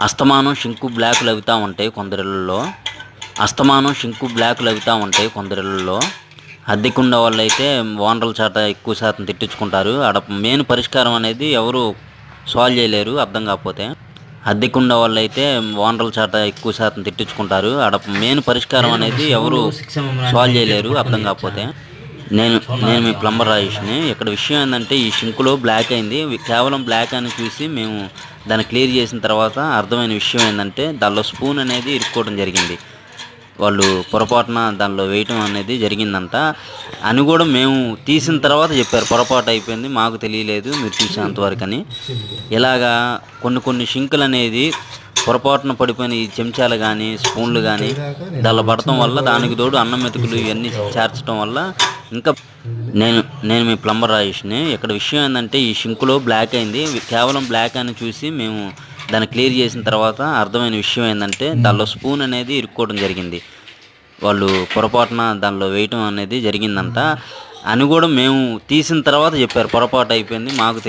అస్తమానం షింకు బ్లాకులు అవుతూ ఉంటాయి కొందరిళ్ళలో. అస్తమానం షింకు బ్లాకులు అవుతూ ఉంటాయి కొందరిళ్ళలో. అద్దెకుండే వాళ్ళు అయితే ఓనర్ల చాట ఎక్కువ శాతం తిట్టించుకుంటారు. ఆడ మెయిన్ పరిష్కారం అనేది ఎవరు సాల్వ్ చేయలేరు అర్థం కాకపోతే. అద్దెకుండే వాళ్ళు అయితే ఓనర్ల చాట ఎక్కువ శాతం తిట్టించుకుంటారు. ఆడ మెయిన్ పరిష్కారం అనేది ఎవరు సాల్వ్ చేయలేరు అర్థం కాకపోతే. నేను నేను మీ ప్లంబర్ రాజేష్ని. ఇక్కడ విషయం ఏంటంటే ఈ షింకులో బ్లాక్ అయింది. కేవలం బ్లాక్ అని చూసి మేము దాన్ని క్లియర్ చేసిన తర్వాత అర్థమైన విషయం ఏంటంటే దానిలో స్పూన్ అనేది ఇరుక్కోవడం జరిగింది. వాళ్ళు పొరపాటున దానిలో వేయటం అనేది జరిగిందంట. అని కూడా మేము తీసిన తర్వాత చెప్పారు. పొరపాటు అయిపోయింది మాకు తెలియలేదు మీరు తీసినంత వరకు అని ఇలాగా కొన్ని కొన్ని షింకులు అనేది పొరపాటున పడిపోయిన ఈ చెంచాలు కానీ స్పూన్లు కానీ దానిలో పడటం వల్ల దానికి తోడు అన్నం మెతుకులు ఇవన్నీ చేర్చడం వల్ల ఇంకా నేను నేను మీ ప్లంబర్ రాజేష్ని. ఇక్కడ విషయం ఏంటంటే ఈ షింకులో బ్లాక్ అయింది. కేవలం బ్లాక్ అని చూసి మేము దాన్ని క్లియర్ చేసిన తర్వాత అర్థమైన విషయం ఏంటంటే దానిలో స్పూన్ అనేది ఇరుక్కోవడం జరిగింది. వాళ్ళు పొరపాటున దానిలో వేయటం అనేది జరిగిందంట అని కూడా మేము తీసిన తర్వాత చెప్పారు. పొరపాటు అయిపోయింది మాకు